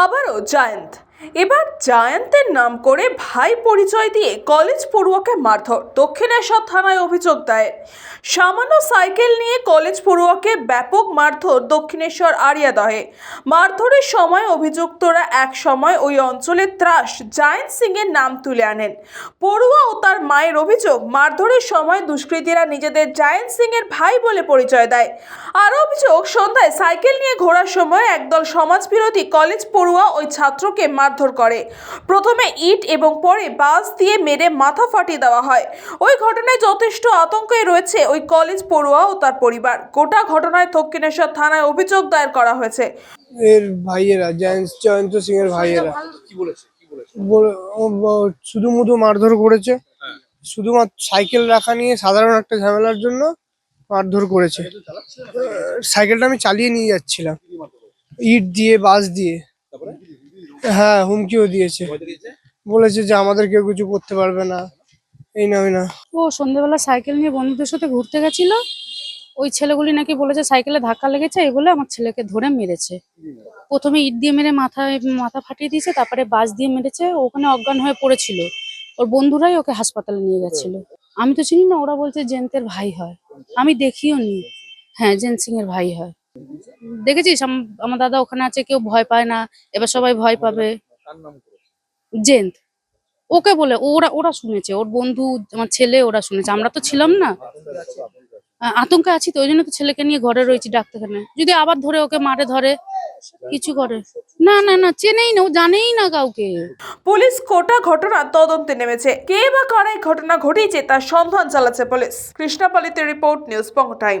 আবারও জায়ান্ত এবার জায়ান্তের নাম করে ভাই পরিচয় দিয়ে কলেজ পড়ুয়াকে মারধর। দক্ষিণেশ্বর থানায় অভিযোগ দেয় সামান্য সাইকেল নিয়ে কলেজ পড়ুয়াকে ব্যাপক মারধর দক্ষিণেশ্বর আরিয়াদহে। মারধরের সময় অভিযুক্তরা এক সময় ওই অঞ্চলের ত্রাস জায়েন্ট সিং এর নাম তুলে আনেন। পড়ুয়া ও তার মায়ের অভিযোগ, মারধরের সময় দুষ্কৃতীরা নিজেদের জায়েন্ট সিং এর ভাই বলে পরিচয় দেয়। আরও অভিযোগ, সন্ধ্যায় সাইকেল নিয়ে ঘোরার সময় একদল সমাজবিরোধী কলেজ পড়ুয়া ওই ছাত্রকে মারধর করে। প্রথমে ইট এবং পরে বাস দিয়ে মেরে মাথা ফাটিয়ে দেওয়া হয়। ওই ঘটনায় যথেষ্ট আতঙ্কে রয়েছে ওই কলেজ পড়ুয়া ও তার পরিবার। গোটা ঘটনায় দক্ষিণেশ্বর থানায় অভিযোগ দায়ের করা হয়েছে। এর ভাইয়েরা জয়ন্ত জয়ন্ত সিং এর ভাইয়েরা। কি বলেছে? শুধু মুধু মারধর করেছে। শুধুমাত্র সাইকেল রাখা নিয়ে সাধারণ একটা ঝামেলার জন্য মারধর করেছে। সাইকেলটা আমি চালিয়ে নিয়ে যাচ্ছিলাম। ইট দিয়ে বাস দিয়ে। হ্যাঁ হুমকিও দিয়েছে। বলেছে যে আমাদের কেউ কিছু করতে পারবে না। এই না ওই না। ও সন্ধ্যেবেলা সাইকেল নিয়ে বন্ধুদের সাথে ঘুরতে গেছিল। ওই ছেলেগুলি নাকি বলেছে সাইকেলে ধাক্কা লেগেছে এগুলো আমার ছেলেকে ধরে মেরেছে। প্রথমে ইট দিয়ে মেরে মাথায় মাথা ফাটিয়ে দিয়েছে তারপরে বাস দিয়ে মেরেছে ওখানে অজ্ঞান হয়ে পড়েছিল। ওর বন্ধুরাই ওকে হাসপাতালে নিয়ে গেছিল। আমি তো চিনি না ওরা বলছে জেন্তের ভাই হয়। আমি দেখিও নি। হ্যাঁ জেন্ট সিং এর ভাই হয়। দেখেছিস? আমার দাদা ওখানে আছে, কেউ ভয় পায় না, এবার সবাই ভয় পাবে। জেন্ট। ওকে বলে, ওরা ওরা শুনেছে, ওর বন্ধু, আমার ছেলে ওরা শুনেছে, আমরা তো ছিলাম না। আতঙ্কে আছি তো, ওই জন্য তো ছেলেকে নিয়ে ঘরে রয়েছি ডাক্তারখানায়। যদি আবার ধরে ওকে মারে ধরে, কিছু করে। না না না, চেনেই না, ও জানেই না কাউকে। পুলিশ কোটা ঘটনা তদন্তে নেমেছে। কে বা কারা ঘটনা ঘটিয়েছে তার সন্ধান চালাচ্ছে পুলিশ। কৃষ্ণাপালিতে রিপোর্ট, নিউজ বঙ্গ টাইম।